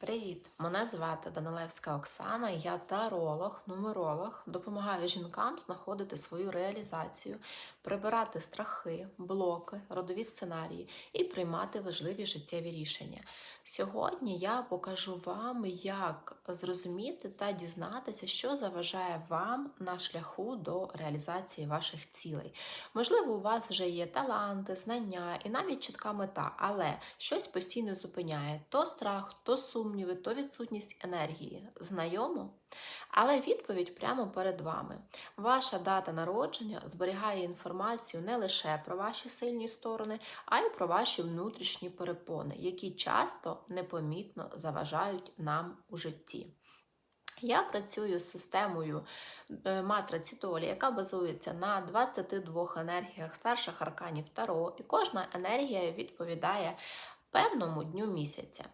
Привіт! Мене звати Данилевська Оксана, я таролог, нумеролог. Допомагаю жінкам знаходити свою реалізацію, прибирати страхи, блоки, родові сценарії і приймати важливі життєві рішення. Сьогодні я покажу вам, як зрозуміти та дізнатися, що заважає вам на шляху до реалізації ваших цілей. Можливо, у вас вже є таланти, знання і навіть чітка мета, але щось постійно зупиняє то страх, то сумніви, то відсутність енергії. Знайомо? Але відповідь прямо перед вами. Ваша дата народження зберігає інформацію не лише про ваші сильні сторони, а й про ваші внутрішні перепони, які часто непомітно заважають нам у житті. Я працюю з системою е, матриці Толі, яка базується на 22 енергіях старших арканів Таро, і кожна енергія відповідає певному дню місяця.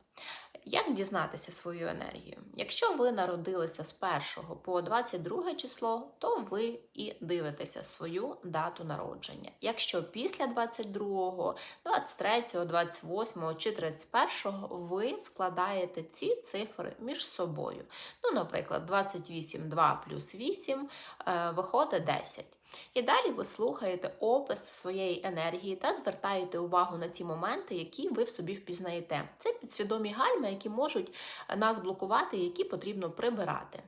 Як дізнатися свою енергію? Якщо ви народилися з 1 по 22 число, то ви і дивитеся свою дату народження. Якщо після 22, 23, 28 чи 31 ви складаєте ці цифри між собою. Ну, наприклад, 28 2 плюс 8 е, виходить 10. І далі ви слухаєте опис своєї енергії та звертаєте увагу на ті моменти, які ви в собі впізнаєте. Це підсвідомі гальми, які можуть нас блокувати, які потрібно прибирати.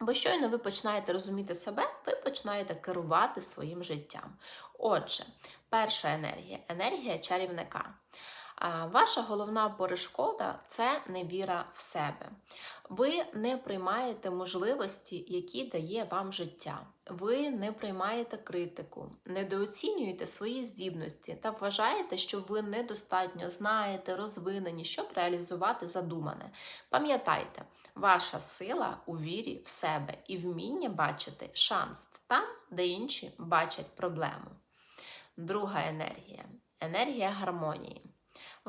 Бо щойно ви починаєте розуміти себе, ви починаєте керувати своїм життям. Отже, перша енергія енергія чарівника. Ваша головна перешкода це невіра в себе. Ви не приймаєте можливості, які дає вам життя. Ви не приймаєте критику, недооцінюєте свої здібності та вважаєте, що ви недостатньо знаєте, розвинені, щоб реалізувати задумане. Пам'ятайте, ваша сила у вірі в себе і вміння бачити шанс там, де інші бачать проблему. Друга енергія енергія гармонії.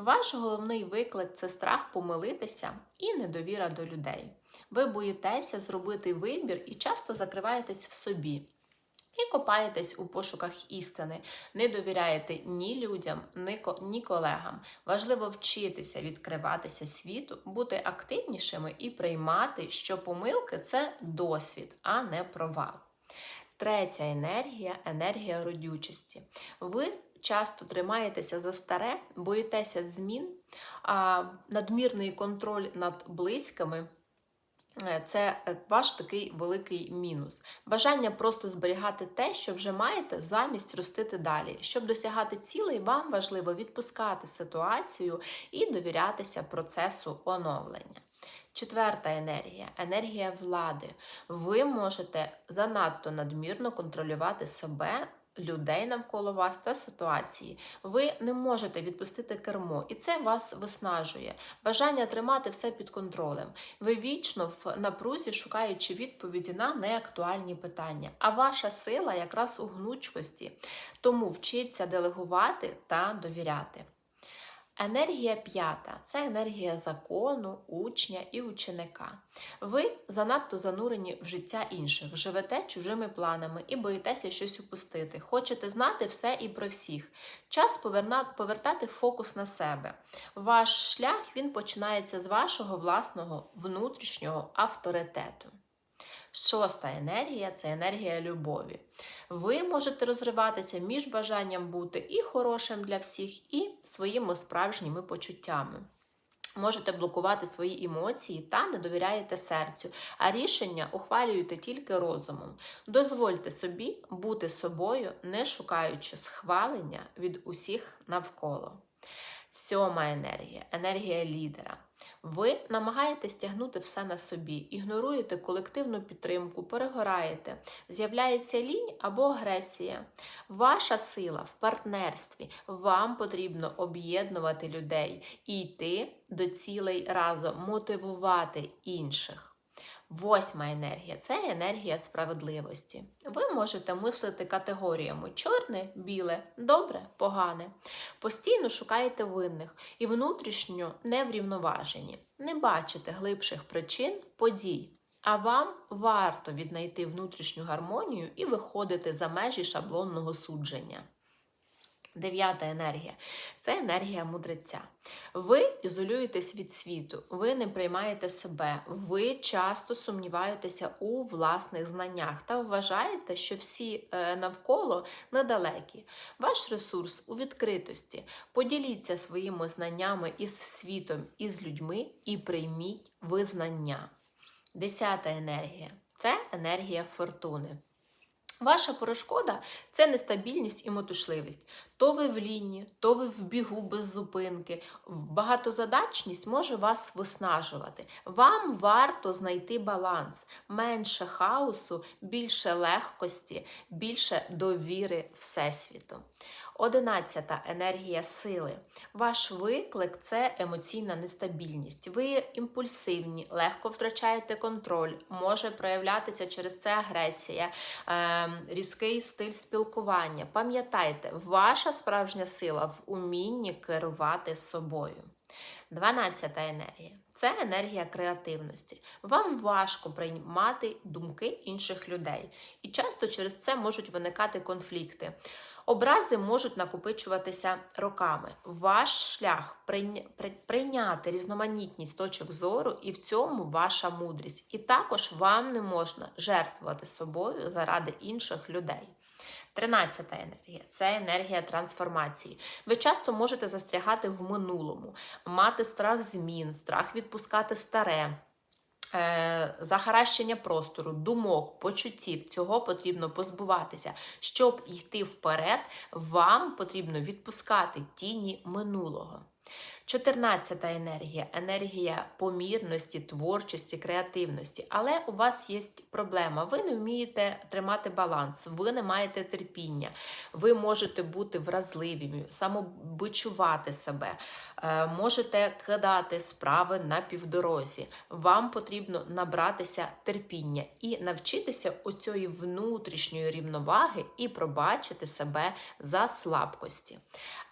Ваш головний виклик це страх помилитися і недовіра до людей. Ви боїтеся зробити вибір і часто закриваєтесь в собі. І копаєтесь у пошуках істини, не довіряєте ні людям, ні колегам. Важливо вчитися відкриватися світу, бути активнішими і приймати, що помилки це досвід, а не провал. Третя енергія енергія родючості. Ви часто тримаєтеся за старе, боїтеся змін, а надмірний контроль над близькими. Е, це е, ваш такий великий мінус. Бажання просто зберігати те, що вже маєте, замість ростити далі. Щоб досягати цілей, вам важливо відпускати ситуацію і довірятися процесу оновлення. Четверта енергія енергія влади. Ви можете занадто надмірно контролювати себе людей навколо вас та ситуації. Ви не можете відпустити кермо, і це вас виснажує. Бажання тримати все під контролем. Ви вічно в напрузі шукаючи відповіді на неактуальні питання. А ваша сила якраз у гнучкості. Тому вчіться делегувати та довіряти. Енергія п'ята це енергія закону, учня і ученика. Ви занадто занурені в життя інших, живете чужими планами і боїтеся щось упустити. Хочете знати все і про всіх. Час повертати фокус на себе. Ваш шлях він починається з вашого власного внутрішнього авторитету. Шоста енергія це енергія любові. Ви можете розриватися між бажанням бути і хорошим для всіх, і своїми справжніми почуттями. Можете блокувати свої емоції та не довіряєте серцю, а рішення ухвалюєте тільки розумом. Дозвольте собі бути собою, не шукаючи схвалення від усіх навколо. Сьома енергія енергія лідера. Ви намагаєтесь тягнути все на собі, ігноруєте колективну підтримку, перегораєте, з'являється лінь або агресія. Ваша сила в партнерстві. Вам потрібно об'єднувати людей і йти до цілей разом, мотивувати інших. Восьма енергія це енергія справедливості. Ви можете мислити категоріями чорне, біле, добре, погане. Постійно шукаєте винних і внутрішньо неврівноважені, не бачите глибших причин подій. А вам варто віднайти внутрішню гармонію і виходити за межі шаблонного судження. Дев'ята енергія це енергія мудреця. Ви ізолюєтесь від світу, ви не приймаєте себе, ви часто сумніваєтеся у власних знаннях та вважаєте, що всі е, навколо недалекі. Ваш ресурс у відкритості. Поділіться своїми знаннями із світом, із людьми і прийміть визнання. Десята енергія це енергія фортуни. Ваша перешкода це нестабільність і мотушливість. То ви в лінії, то ви в бігу без зупинки. Багатозадачність може вас виснажувати. Вам варто знайти баланс, менше хаосу, більше легкості, більше довіри Всесвіту. Одинадцята енергія сили. Ваш виклик це емоційна нестабільність. Ви імпульсивні, легко втрачаєте контроль, може проявлятися через це агресія, е, різкий стиль спілкування. Пам'ятайте, ваша справжня сила в умінні керувати собою. Дванадцята енергія це енергія креативності. Вам важко приймати думки інших людей, і часто через це можуть виникати конфлікти. Образи можуть накопичуватися роками. Ваш шлях прийняти різноманітність точок зору, і в цьому ваша мудрість. І також вам не можна жертвувати собою заради інших людей. Тринадцята енергія це енергія трансформації. Ви часто можете застрягати в минулому, мати страх змін, страх відпускати старе. Е, Захаращення простору, думок, почуттів цього потрібно позбуватися. Щоб йти вперед, вам потрібно відпускати тіні минулого. Чотирнадцята енергія енергія помірності, творчості, креативності. Але у вас є проблема. Ви не вмієте тримати баланс, ви не маєте терпіння, ви можете бути вразливими, самобичувати себе, е, можете кидати справи на півдорозі. Вам потрібно набратися терпіння і навчитися оцієї внутрішньої рівноваги і пробачити себе за слабкості.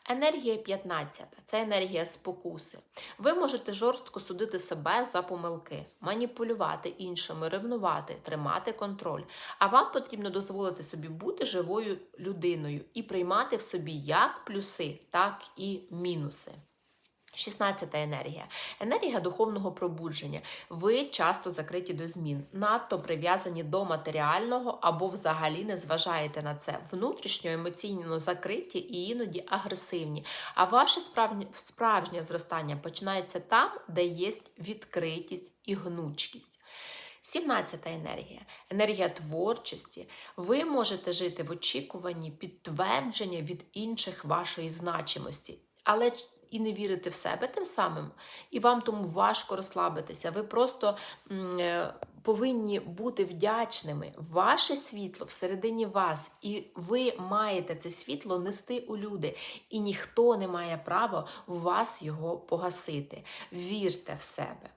Енергія 15 це енергія спокуси. Ви можете жорстко судити себе за помилки, маніпулювати іншими, ревнувати, тримати контроль. А вам потрібно дозволити собі бути живою людиною і приймати в собі як плюси, так і мінуси. 16 енергія. Енергія духовного пробудження. Ви часто закриті до змін, надто прив'язані до матеріального або взагалі не зважаєте на це. Внутрішньо емоційно закриті і іноді агресивні. А ваше справжнє, справжнє зростання починається там, де є відкритість і гнучкість. 17 енергія енергія творчості. Ви можете жити в очікуванні підтвердження від інших вашої значимості, але і не вірите в себе тим самим, і вам тому важко розслабитися. Ви просто е, повинні бути вдячними. Ваше світло всередині вас, і ви маєте це світло нести у люди, і ніхто не має права вас його погасити. Вірте в себе.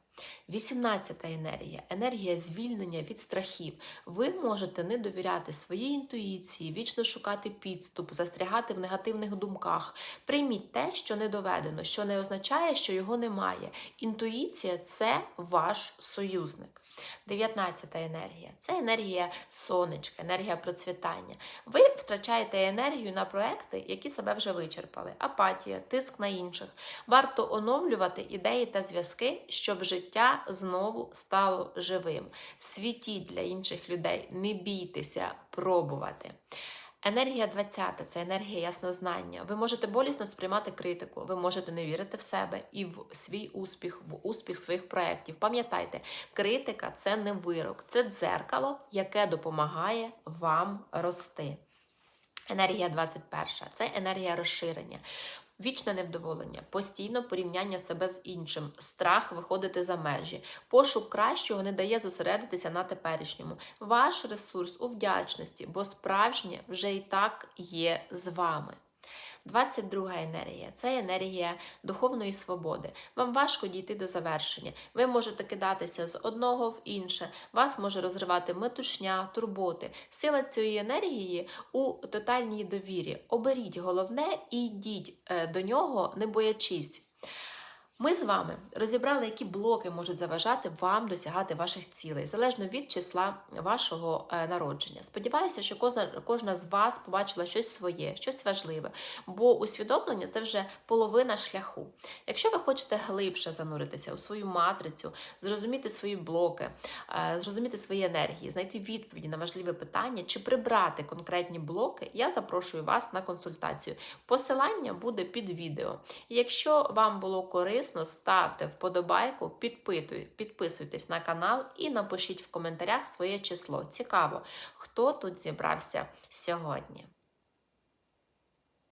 18 енергія енергія звільнення від страхів. Ви можете не довіряти своїй інтуїції, вічно шукати підступ, застрягати в негативних думках. Прийміть те, що не доведено, що не означає, що його немає. Інтуїція це ваш союзник. 19 енергія це енергія сонечка, енергія процвітання. Ви втрачаєте енергію на проекти, які себе вже вичерпали. Апатія, тиск на інших. Варто оновлювати ідеї та зв'язки, щоб життя знову стало живим. Світіть для інших людей, не бійтеся пробувати. Енергія 20 це енергія яснознання. Ви можете болісно сприймати критику, ви можете не вірити в себе і в свій успіх, в успіх своїх проєктів. Пам'ятайте, критика це не вирок, це дзеркало, яке допомагає вам рости. Енергія 21 це енергія розширення. Вічне невдоволення, постійно порівняння себе з іншим, страх виходити за межі, пошук кращого не дає зосередитися на теперішньому. Ваш ресурс у вдячності, бо справжнє вже і так є з вами. 22 енергія це енергія духовної свободи. Вам важко дійти до завершення. Ви можете кидатися з одного в інше. Вас може розривати метушня, турботи. Сила цієї енергії у тотальній довірі. Оберіть головне і йдіть е, до нього, не боячись. Ми з вами розібрали, які блоки можуть заважати вам досягати ваших цілей, залежно від числа вашого е, народження. Сподіваюся, що кожна, кожна з вас побачила щось своє, щось важливе, бо усвідомлення це вже половина шляху. Якщо ви хочете глибше зануритися у свою матрицю, зрозуміти свої блоки, е, зрозуміти свої енергії, знайти відповіді на важливі питання чи прибрати конкретні блоки, я запрошую вас на консультацію. Посилання буде під відео. І якщо вам було корисно, ставте вподобайку, підписуйтесь на канал і напишіть в коментарях своє число. Цікаво, хто тут зібрався сьогодні.